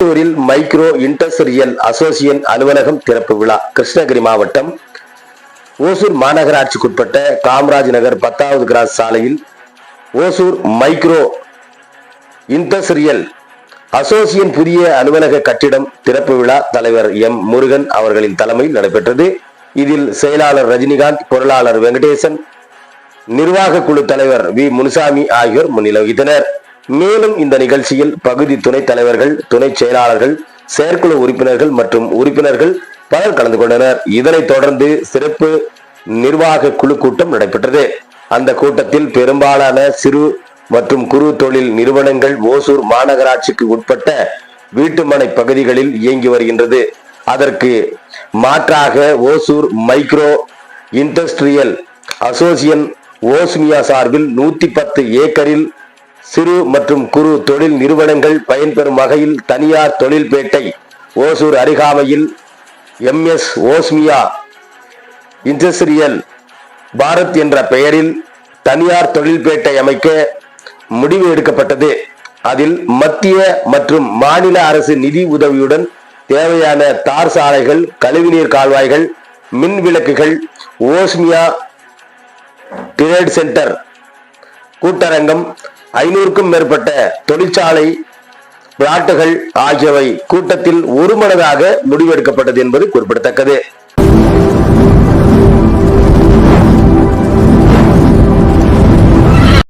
திருப்பூரில் micro industrial அசோசியன் அலுவலகம் திறப்பு விழா. கிருஷ்ணகிரி மாவட்டம் ஓசூர் மாநகராட்சிக்குட்பட்ட காமராஜ் நகர் பத்தாவது கிராஸ் சாலையில் ஓசூர் மைக்ரோ இண்டஸ்ட்ரியல் அசோசியன் புதிய அலுவலக கட்டிடம் திறப்பு விழா தலைவர் எம் முருகன் அவர்களின் தலைமையில் நடைபெற்றது. இதில் செயலாளர் ரஜினிகாந்த் பொருளாளர் வெங்கடேசன் நிர்வாக குழு தலைவர் வி. முனுசாமி ஆகியோர் முன்னிலை வகித்தனர் மேலும் இந்த நிகழ்ச்சியில் பகுதி துணைத் தலைவர்கள் துணை செயலாளர்கள் செயற்குழு உறுப்பினர்கள் மற்றும் உறுப்பினர்கள் பலர் கலந்து கொண்டனர். இதனைத் தொடர்ந்து சிறப்பு நிர்வாக குழு கூட்டம் நடைபெற்றது. அந்த கூட்டத்தில் பெரும்பாலான சிறு மற்றும் குறு தொழில் நிறுவனங்கள் ஓசூர் மாநகராட்சிக்கு உட்பட்ட வீட்டுமனை பகுதிகளில் இயங்கி வருகின்றது. அதற்கு மாற்றாக ஓசூர் மைக்ரோ இண்டஸ்ட்ரியல் அசோசியன் ஓஸ்மியா சார்பில் நூத்தி பத்து ஏக்கரில் சிறு மற்றும் குறு தொழில் நிறுவனங்கள் பயன்பெறும் வகையில் தனியார் தொழில்பேட்டை ஓசூர் அருகாமையில் எம்எஸ் ஓஸ்மியா இண்டஸ்ட்ரியல் பாரத் என்ற பெயரில் தனியார் தொழில்பேட்டை அமைக்க முடிவு எடுக்கப்பட்டது. அதில் மத்திய மற்றும் மாநில அரசு நிதி உதவியுடன் தேவையான தார் சாலைகள் கழிவுநீர் கால்வாய்கள் மின் விளக்குகள் ஓஸ்மியா ட்ரேட் சென்டர் கூட்டரங்கம் ஐநூறுக்கும் மேற்பட்ட தொழிற்சாலை பிளாட்டுகள் ஆகியவை கூட்டத்தில் ஒருமனதாக முடிவெடுக்கப்பட்டது என்பது குறிப்பிடத்தக்கது.